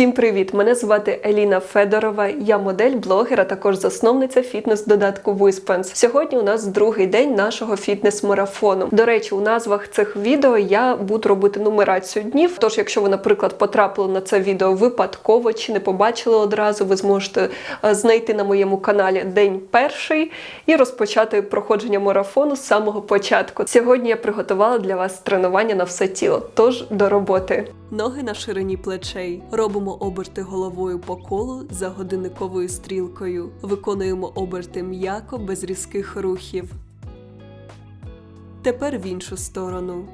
Всім привіт! Мене звати Еліна Федорова. Я модель, блогер, а також засновниця фітнес-додатку Виспенс. Сьогодні у нас другий день нашого фітнес-марафону. До речі, у назвах цих відео я буду робити нумерацію днів. Тож, якщо ви, наприклад, потрапили на це відео випадково чи не побачили одразу, ви зможете е, знайти на моєму каналі день перший і розпочати проходження марафону з самого початку. Сьогодні я приготувала для вас тренування на все тіло. Тож до роботи. Ноги на ширині плечей. Робимо оберти головою по колу за годинниковою стрілкою. Виконуємо оберти м'яко без різких рухів. Тепер в іншу сторону.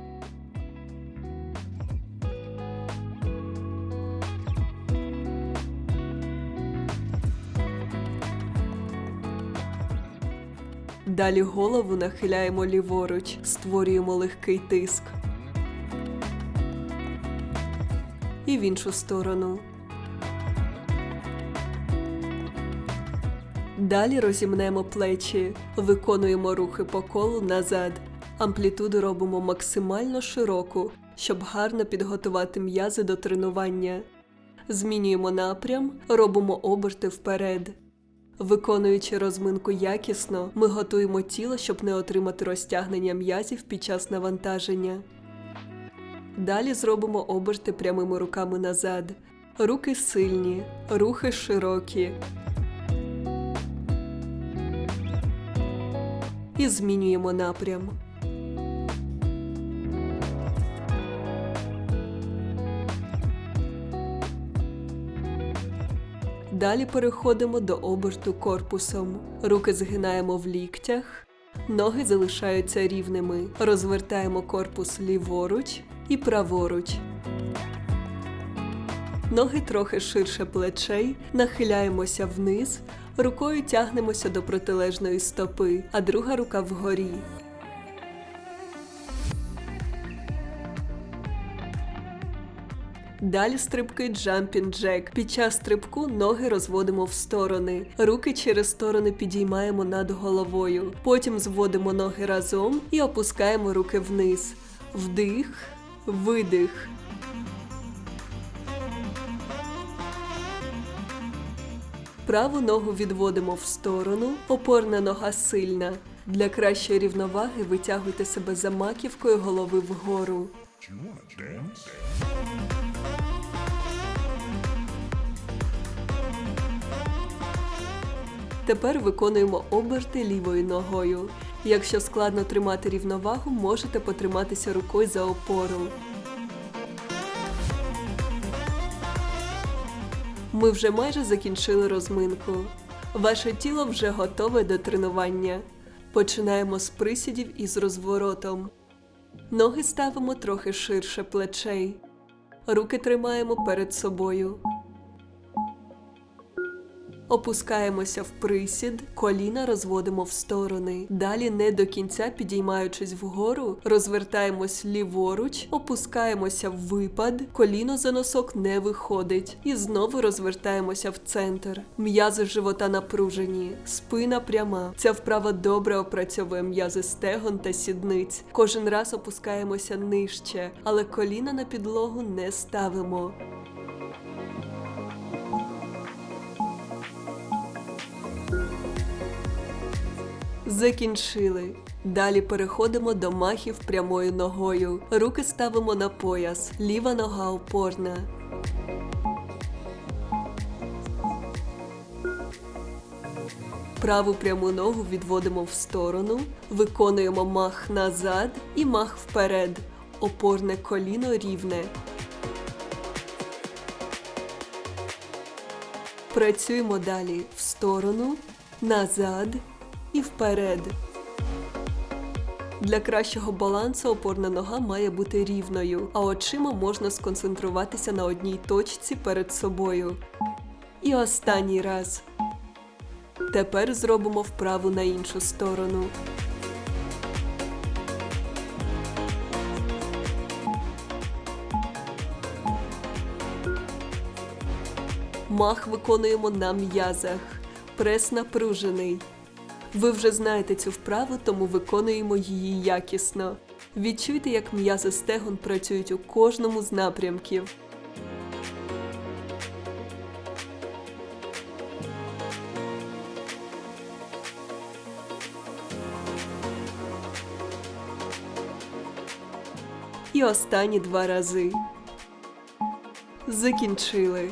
Далі голову нахиляємо ліворуч, створюємо легкий тиск. І в іншу сторону. Далі розімнемо плечі, виконуємо рухи по колу назад. Амплітуду робимо максимально широку, щоб гарно підготувати м'язи до тренування. Змінюємо напрям, робимо оберти вперед. Виконуючи розминку якісно, ми готуємо тіло, щоб не отримати розтягнення м'язів під час навантаження. Далі зробимо оберти прямими руками назад. Руки сильні, рухи широкі. І змінюємо напрям. Далі переходимо до оберту корпусом. Руки згинаємо в ліктях, ноги залишаються рівними. Розвертаємо корпус ліворуч і праворуч. Ноги трохи ширше плечей, нахиляємося вниз, рукою тягнемося до протилежної стопи, а друга рука вгорі. Далі стрибки джампінг джек. Під час стрибку ноги розводимо в сторони. Руки через сторони підіймаємо над головою. Потім зводимо ноги разом і опускаємо руки вниз. Вдих, видих. Праву ногу відводимо в сторону, опорна нога сильна. Для кращої рівноваги витягуйте себе за маківкою голови вгору. Тепер виконуємо оберти лівою ногою. Якщо складно тримати рівновагу, можете потриматися рукою за опору. Ми вже майже закінчили розминку. Ваше тіло вже готове до тренування. Починаємо з присідів із розворотом. Ноги ставимо трохи ширше плечей. Руки тримаємо перед собою. Опускаємося в присід, коліна розводимо в сторони. Далі, не до кінця підіймаючись вгору, розвертаємось ліворуч, опускаємося в випад, коліно за носок не виходить. І знову розвертаємося в центр. М'язи живота напружені, спина пряма. Ця вправа добре опрацьовує м'язи стегон та сідниць. Кожен раз опускаємося нижче, але коліна на підлогу не ставимо. Закінчили. Далі переходимо до махів прямою ногою. Руки ставимо на пояс, ліва нога опорна. Праву пряму ногу відводимо в сторону, виконуємо мах назад і мах вперед. Опорне коліно рівне. Працюємо далі в сторону, назад і вперед. Для кращого балансу опорна нога має бути рівною, а очима можна сконцентруватися на одній точці перед собою. І останній раз. Тепер зробимо вправу на іншу сторону. Мах виконуємо на м'язах. Прес напружений. Ви вже знаєте цю вправу, тому виконуємо її якісно. Відчуйте, як м'язи стегон працюють у кожному з напрямків. І останні два рази. Закінчили.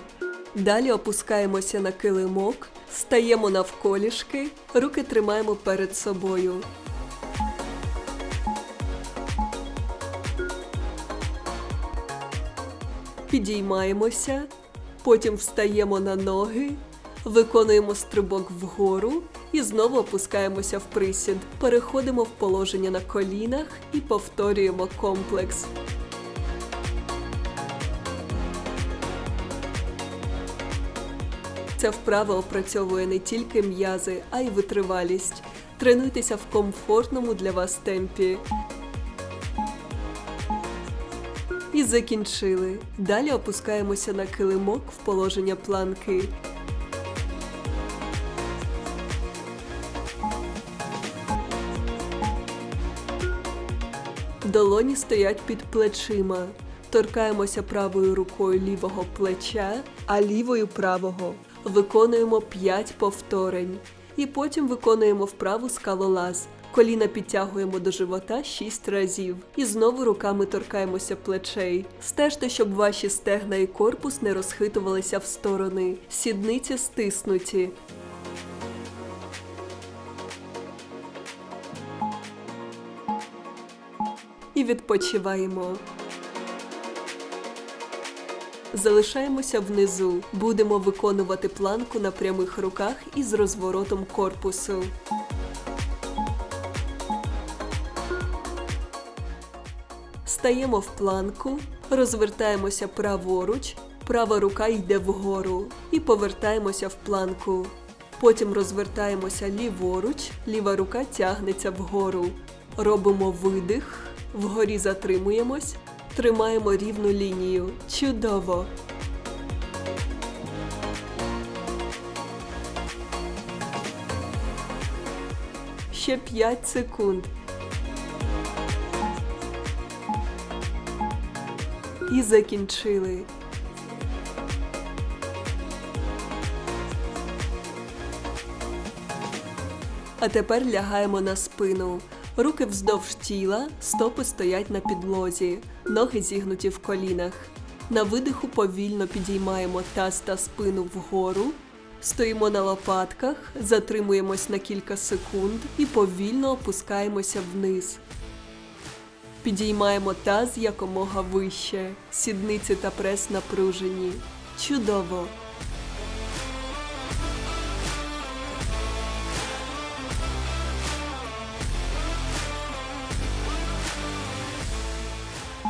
Далі опускаємося на килимок стаємо навколішки, руки тримаємо перед собою. Підіймаємося, потім встаємо на ноги, виконуємо стрибок вгору і знову опускаємося в присід. Переходимо в положення на колінах і повторюємо комплекс. Ця вправа опрацьовує не тільки м'язи, а й витривалість. Тренуйтеся в комфортному для вас темпі. І закінчили. Далі опускаємося на килимок в положення планки. Долоні стоять під плечима. Торкаємося правою рукою лівого плеча, а лівою правого. Виконуємо 5 повторень. І потім виконуємо вправу скалолаз. Коліна підтягуємо до живота 6 разів. І знову руками торкаємося плечей. Стежте, щоб ваші стегна і корпус не розхитувалися в сторони. Сідниці стиснуті. І відпочиваємо. Залишаємося внизу. Будемо виконувати планку на прямих руках із розворотом корпусу. Стаємо в планку, розвертаємося праворуч, права рука йде вгору і повертаємося в планку. Потім розвертаємося ліворуч, ліва рука тягнеться вгору. Робимо видих, вгорі затримуємось, тримаємо рівну лінію. Чудово! Ще 5 секунд. І закінчили. А тепер лягаємо на спину. Руки вздовж тіла, стопи стоять на підлозі, ноги зігнуті в колінах. На видиху повільно підіймаємо таз та спину вгору, стоїмо на лопатках, затримуємось на кілька секунд і повільно опускаємося вниз. Підіймаємо таз якомога вище, сідниці та прес напружені. Чудово!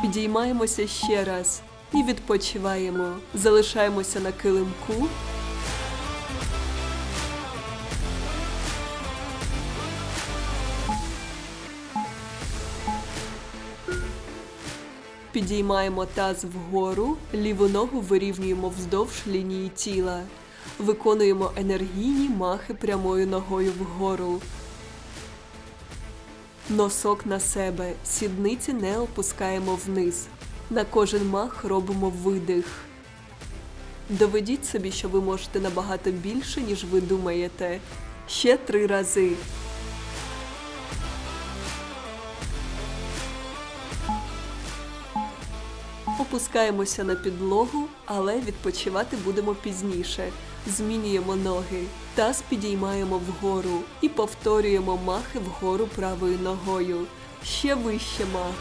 Підіймаємося ще раз і відпочиваємо. Залишаємося на килимку. Підіймаємо таз вгору, ліву ногу вирівнюємо вздовж лінії тіла. Виконуємо енергійні махи прямою ногою вгору. Носок на себе, сідниці не опускаємо вниз. На кожен мах робимо видих. Доведіть собі, що ви можете набагато більше, ніж ви думаєте. Ще три рази. Опускаємося на підлогу, але відпочивати будемо пізніше. Змінюємо ноги. Таз підіймаємо вгору і повторюємо махи вгору правою ногою. Ще вище мах.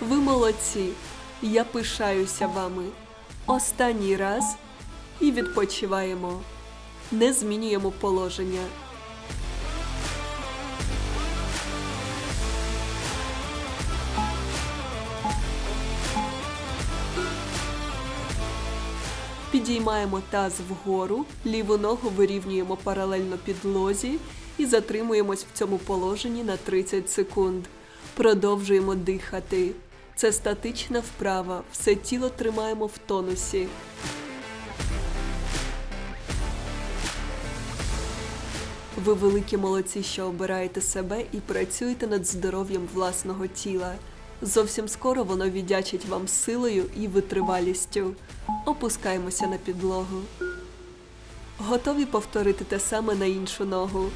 Ви молодці. Я пишаюся вами. Останній раз і відпочиваємо. Не змінюємо положення. Підіймаємо таз вгору, ліву ногу вирівнюємо паралельно підлозі і затримуємось в цьому положенні на 30 секунд. Продовжуємо дихати. Це статична вправа. Все тіло тримаємо в тонусі. Ви великі молодці, що обираєте себе і працюєте над здоров'ям власного тіла. Зовсім скоро воно віддячить вам силою і витривалістю. Опускаємося на підлогу. Готові повторити те саме на іншу ногу.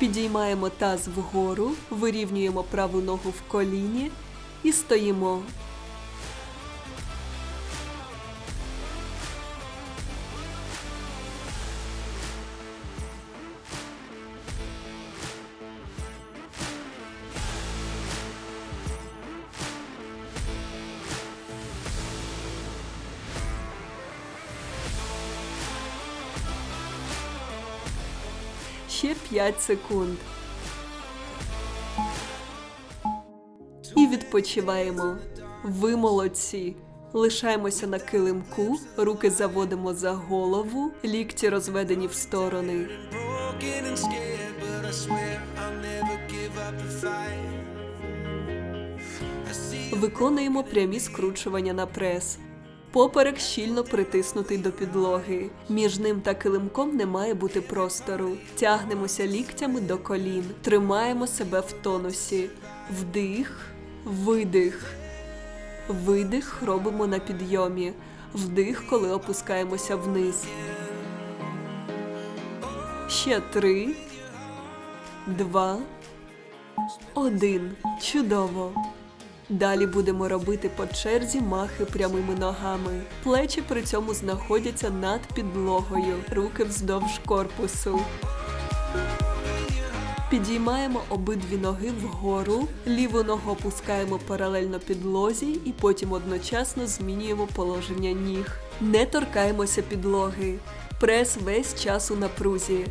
Підіймаємо таз вгору, вирівнюємо праву ногу в коліні і стоїмо. Ще 5 секунд. І відпочиваємо. Ви молодці. Лишаємося на килимку, руки заводимо за голову, лікті розведені в сторони. Виконуємо прямі скручування на прес. Поперек щільно притиснутий до підлоги. Між ним та килимком не має бути простору. Тягнемося ліктями до колін. Тримаємо себе в тонусі. Вдих, видих. Видих робимо на підйомі. Вдих, коли опускаємося вниз. Ще три, два, один. Чудово. Далі будемо робити по черзі махи прямими ногами. Плечі при цьому знаходяться над підлогою, руки вздовж корпусу. Підіймаємо обидві ноги вгору, ліву ногу опускаємо паралельно підлозі і потім одночасно змінюємо положення ніг. Не торкаємося підлоги. Прес весь час у напрузі.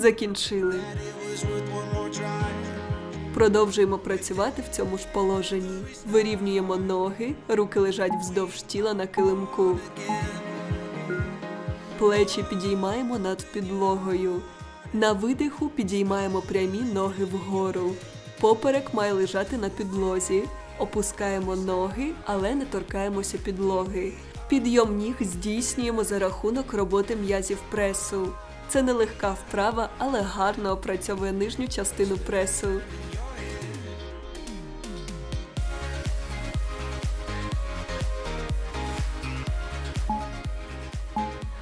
Закінчили. Продовжуємо працювати в цьому ж положенні. Вирівнюємо ноги, руки лежать вздовж тіла на килимку. Плечі підіймаємо над підлогою. На видиху підіймаємо прямі ноги вгору. Поперек має лежати на підлозі. Опускаємо ноги, але не торкаємося підлоги. Підйом ніг здійснюємо за рахунок роботи м'язів пресу. Це нелегка вправа, але гарно опрацьовує нижню частину пресу.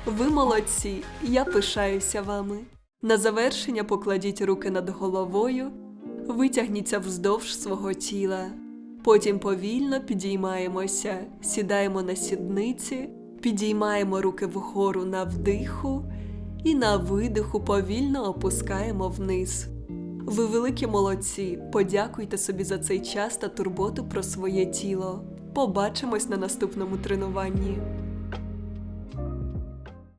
Ви молодці, я пишаюся вами. На завершення покладіть руки над головою, витягніться вздовж свого тіла. Потім повільно підіймаємося, сідаємо на сідниці, підіймаємо руки вгору на вдиху і на видиху повільно опускаємо вниз. Ви великі молодці. Подякуйте собі за цей час та турботу про своє тіло. Побачимось на наступному тренуванні.